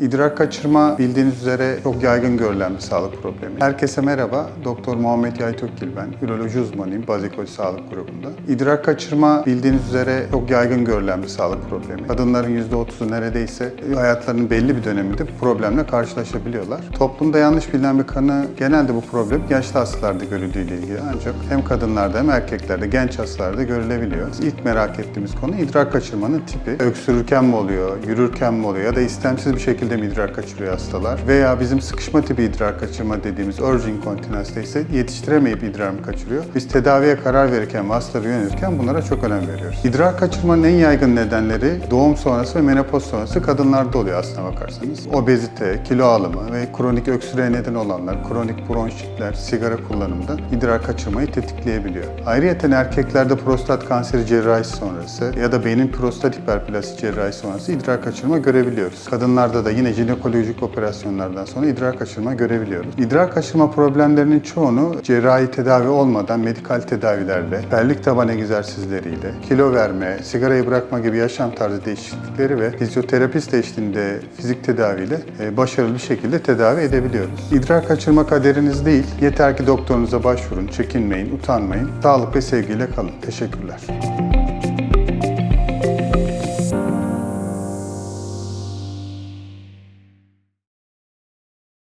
İdrar kaçırma bildiğiniz üzere çok yaygın görülen bir sağlık problemi. Herkese merhaba. Doktor Muhammed Yaytökgil ben. Üroloji uzmanıyım Bazikol Sağlık Grubu'nda. İdrar kaçırma bildiğiniz üzere çok yaygın görülen bir sağlık problemi. Kadınların %30'u neredeyse hayatlarının belli bir döneminde bu problemle karşılaşabiliyorlar. Toplumda yanlış bilinen bir kanı genelde bu problem yaşlı hastalarda görüldüğüyle ilgili ancak hem kadınlarda hem erkeklerde genç hastalarda görülebiliyor. İlk merak ettiğimiz konu idrar kaçırmanın tipi. Öksürürken mi oluyor, yürürken mi oluyor ya da istemsiz bir şekilde mi idrar kaçırıyor hastalar? Veya bizim sıkışma tipi idrar kaçırma dediğimiz urge incontinence ise yetiştiremeyip idrar mı kaçırıyor? Biz tedaviye karar verirken ve hastalara yönelirken bunlara çok önem veriyoruz. İdrar kaçırmanın en yaygın nedenleri doğum sonrası ve menopoz sonrası kadınlarda oluyor aslına bakarsanız. Obezite, kilo alımı ve kronik öksürüğe neden olanlar, kronik bronşitler, sigara kullanımında idrar kaçırmayı tetikleyebiliyor. Ayrıca erkeklerde prostat kanseri cerrahisi sonrası ya da beynin prostat hiperplasi cerrahisi sonrası idrar kaçırma görebiliyoruz. Kadınlarda da yine jinekolojik operasyonlardan sonra idrar kaçırma görebiliyoruz. İdrar kaçırma problemlerinin çoğunu cerrahi tedavi olmadan medikal tedavilerle, pellik taban egzersizleriyle, kilo verme, sigarayı bırakma gibi yaşam tarzı değişiklikleri ve fizyoterapist eşliğinde fizik tedaviyle e, başarılı bir şekilde tedavi edebiliyoruz. İdrar kaçırma kaderiniz değil, yeter ki doktorunuza başvurun, çekinmeyin, utanmayın, sağlık ve sevgiyle kalın. Teşekkürler.